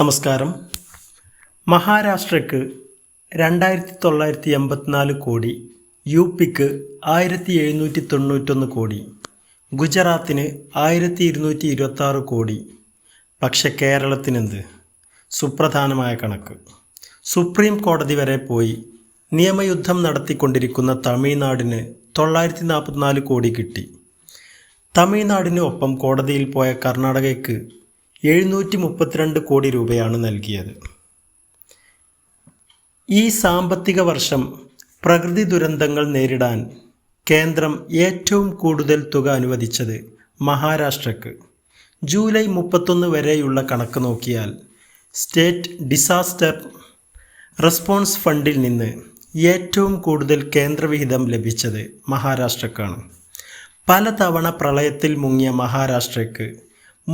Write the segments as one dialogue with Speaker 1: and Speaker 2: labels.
Speaker 1: നമസ്കാരം മഹാരാഷ്ട്രക്ക് രണ്ടായിരത്തി തൊള്ളായിരത്തി എൺപത്തിനാല് കോടി യു പിക്ക് ആയിരത്തി എഴുന്നൂറ്റി തൊണ്ണൂറ്റൊന്ന് കോടി ഗുജറാത്തിന് ആയിരത്തി ഇരുന്നൂറ്റി ഇരുപത്താറ് കോടി പക്ഷെ കേരളത്തിനെന്ത് സുപ്രധാനമായ കണക്ക് സുപ്രീം കോടതി വരെ പോയി നിയമയുദ്ധം നടത്തിക്കൊണ്ടിരിക്കുന്ന തമിഴ്നാടിന് തൊള്ളായിരത്തി നാൽപ്പത്തിനാല് കോടി കിട്ടി തമിഴ്നാടിന് ഒപ്പം കോടതിയിൽ പോയ കർണാടകയ്ക്ക് എഴുന്നൂറ്റി മുപ്പത്തിരണ്ട് കോടി രൂപയാണ് നൽകിയത് ഈ സാമ്പത്തിക വർഷം പ്രകൃതി ദുരന്തങ്ങൾ നേരിടാൻ കേന്ദ്രം ഏറ്റവും കൂടുതൽ തുക അനുവദിച്ചത് മഹാരാഷ്ട്രക്ക് ജൂലൈ മുപ്പത്തൊന്ന് വരെയുള്ള കണക്ക് നോക്കിയാൽ സ്റ്റേറ്റ് ഡിസാസ്റ്റർ റെസ്പോൺസ് ഫണ്ടിൽ നിന്ന് ഏറ്റവും കൂടുതൽ കേന്ദ്രവിഹിതം ലഭിച്ചത് മഹാരാഷ്ട്രക്കാണ് പലതവണ പ്രളയത്തിൽ മുങ്ങിയ മഹാരാഷ്ട്രയ്ക്ക്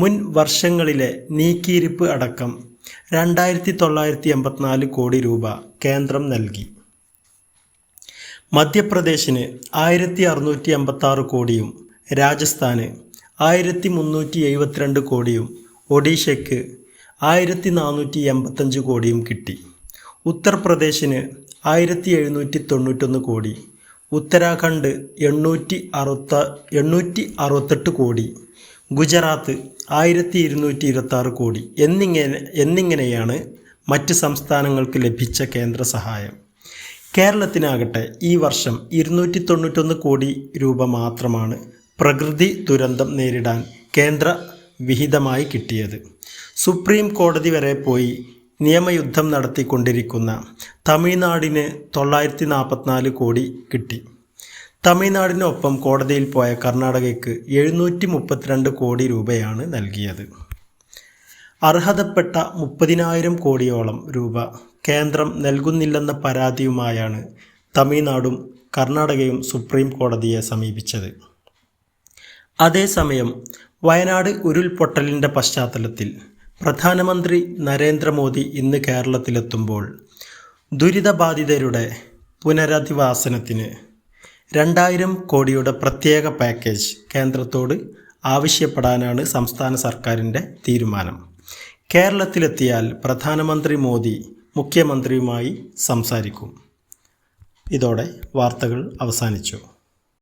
Speaker 1: മുൻ വർഷങ്ങളിലെ നീക്കിയിരിപ്പ് അടക്കം രണ്ടായിരത്തി തൊള്ളായിരത്തി എൺപത്തിനാല് കോടി രൂപ കേന്ദ്രം നൽകി മധ്യപ്രദേശിന് ആയിരത്തി അറുന്നൂറ്റി എൺപത്തി ആറ് കോടിയും രാജസ്ഥാന് ആയിരത്തി മുന്നൂറ്റി എഴുപത്തിരണ്ട് കോടിയും ഒഡീഷയ്ക്ക് ആയിരത്തി നാനൂറ്റി എൺപത്തഞ്ച് കോടിയും കിട്ടി ഉത്തർപ്രദേശിന് ആയിരത്തി എഴുന്നൂറ്റി തൊണ്ണൂറ്റൊന്ന് കോടി ഉത്തരാഖണ്ഡ് എണ്ണൂറ്റി അറുപത്ത എണ്ണൂറ്റി അറുപത്തെട്ട് കോടി ഗുജറാത്ത് ആയിരത്തി ഇരുന്നൂറ്റി ഇരുപത്തി കോടി എന്നിങ്ങനെ എന്നിങ്ങനെയാണ് മറ്റ് സംസ്ഥാനങ്ങൾക്ക് ലഭിച്ച കേന്ദ്ര സഹായം കേരളത്തിനാകട്ടെ ഈ വർഷം ഇരുന്നൂറ്റി തൊണ്ണൂറ്റൊന്ന് കോടി രൂപ മാത്രമാണ് പ്രകൃതി ദുരന്തം നേരിടാൻ കേന്ദ്ര വിഹിതമായി കിട്ടിയത് സുപ്രീം കോടതി വരെ പോയി നിയമയുദ്ധം നടത്തിക്കൊണ്ടിരിക്കുന്ന തമിഴ്നാടിന് തൊള്ളായിരത്തി നാൽപ്പത്തിനാല് കോടി കിട്ടി തമിഴ്നാടിനൊപ്പം കോടതിയിൽ പോയ കർണാടകയ്ക്ക് എഴുന്നൂറ്റി മുപ്പത്തിരണ്ട് കോടി രൂപയാണ് നൽകിയത് അർഹതപ്പെട്ട മുപ്പതിനായിരം കോടിയോളം രൂപ കേന്ദ്രം നൽകുന്നില്ലെന്ന പരാതിയുമായാണ് തമിഴ്നാടും കർണാടകയും സുപ്രീം കോടതിയെ സമീപിച്ചത് അതേസമയം വയനാട് ഉരുൾപൊട്ടലിൻ്റെ പശ്ചാത്തലത്തിൽ പ്രധാനമന്ത്രി നരേന്ദ്രമോദി ഇന്ന് കേരളത്തിലെത്തുമ്പോൾ ദുരിതബാധിതരുടെ പുനരധിവാസനത്തിന് രണ്ടായിരം കോടിയുടെ പ്രത്യേക പാക്കേജ് കേന്ദ്രത്തോട് ആവശ്യപ്പെടാനാണ് സംസ്ഥാന സർക്കാരിൻ്റെ തീരുമാനം കേരളത്തിലെത്തിയാൽ പ്രധാനമന്ത്രി മോദി മുഖ്യമന്ത്രിയുമായി സംസാരിക്കും ഇതോടെ വാർത്തകൾ അവസാനിച്ചു